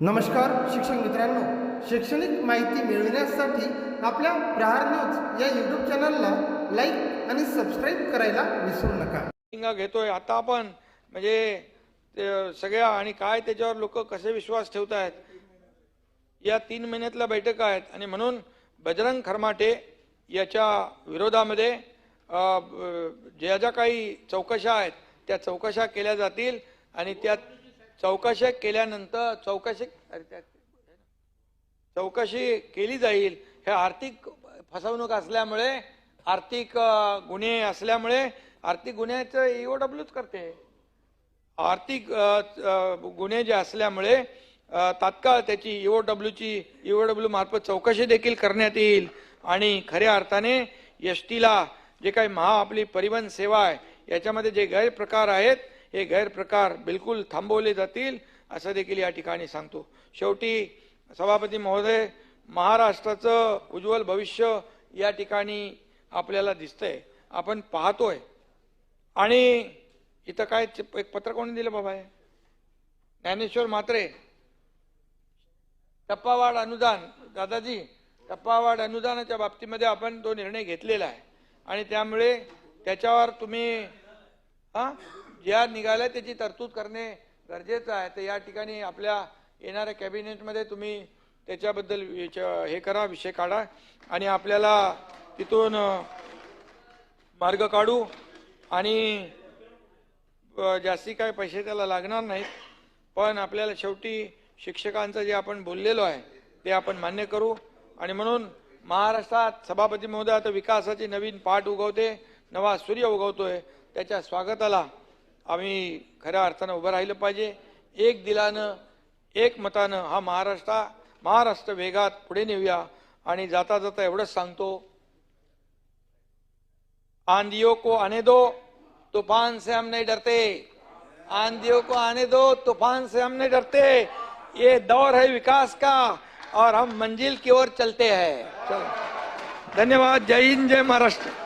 नमस्कार शिक्षक मित्रांनो. शैक्षणिक माहिती मिळविण्यासाठी आपल्या प्रहार न्यूज या यूट्यूब चॅनलला लाईक आणि सबस्क्राईब करायला विसरू नका. घेतोय. आता आपण म्हणजे ते सगळ्या आणि काय त्याच्यावर लोक कसे विश्वास ठेवत आहेत या तीन महिन्यातल्या बैठका आहेत. आणि म्हणून बजरंग खरमाटे याच्या विरोधामध्ये ज्या ज्या काही चौकशा आहेत त्या चौकशा केल्या जातील आणि त्यात चौकशा केल्यानंतर चौकशी चौकशी केली जाईल. हे आर्थिक फसवणूक असल्यामुळे आर्थिक गुन्हे असल्यामुळे आर्थिक गुन्ह्याचं E ईओडब्ल्यूच करते. आर्थिक गुन्हे जे असल्यामुळे तात्काळ त्याची ईओडब्ल्यूची ईओडब्ल्यू मार्फत चौकशी देखील करण्यात येईल. आणि खऱ्या अर्थाने एस टीला जे काही महा आपली परिवहन सेवा आहे याच्यामध्ये जे गैरप्रकार आहेत हे गैरप्रकार बिलकुल थांबवले जातील असं देखील या ठिकाणी सांगतो. शेवटी सभापती महोदय महाराष्ट्राचं उज्ज्वल भविष्य या ठिकाणी आपल्याला दिसतंय. आपण पाहतोय. आणि इथं काय एक पत्र कोणी दिलं बाबा हे? ज्ञानेश्वर म्हात्रे. टप्पावाढ अनुदान. दादाजी टप्पावाढ अनुदानाच्या बाबतीमध्ये आपण तो निर्णय घेतलेला आहे. आणि त्यामुळे त्याच्यावर तुम्ही हा? ज्या निघाल्या त्याची तरतूद करणे गरजेचं आहे. तर या ठिकाणी आपल्या येणाऱ्या कॅबिनेटमध्ये तुम्ही त्याच्याबद्दल विच- हे करा विषय काढा. आणि आपल्याला तिथून मार्ग काढू. आणि जास्ती काय पैसे त्याला लागणार नाहीत. पण आपल्याला शेवटी शिक्षकांचं जे आपण बोललेलो आहे ते आपण मान्य करू. आणि म्हणून महाराष्ट्रात सभापती महोदय आता विकासाची नवीन पाठ उगवते नवा सूर्य उगवतोय. त्याच्या स्वागताला आम्ही खऱ्या अर्थानं उभं राहिलं पाहिजे. एक दिलानं एक मतानं हा महाराष्ट्र महाराष्ट्र वेगात पुढे नेऊया. आणि जाता जाता एवढंच सांगतो आंधियों को आने दो तूफान से हम नहीं डरते. आंधियों को आने दो तूफान से हम नहीं डरते. ये दौर है विकास का और हम मंजिल की ओर चलते हैं. चलो। धन्यवाद जय हिंद जय महाराष्ट्र।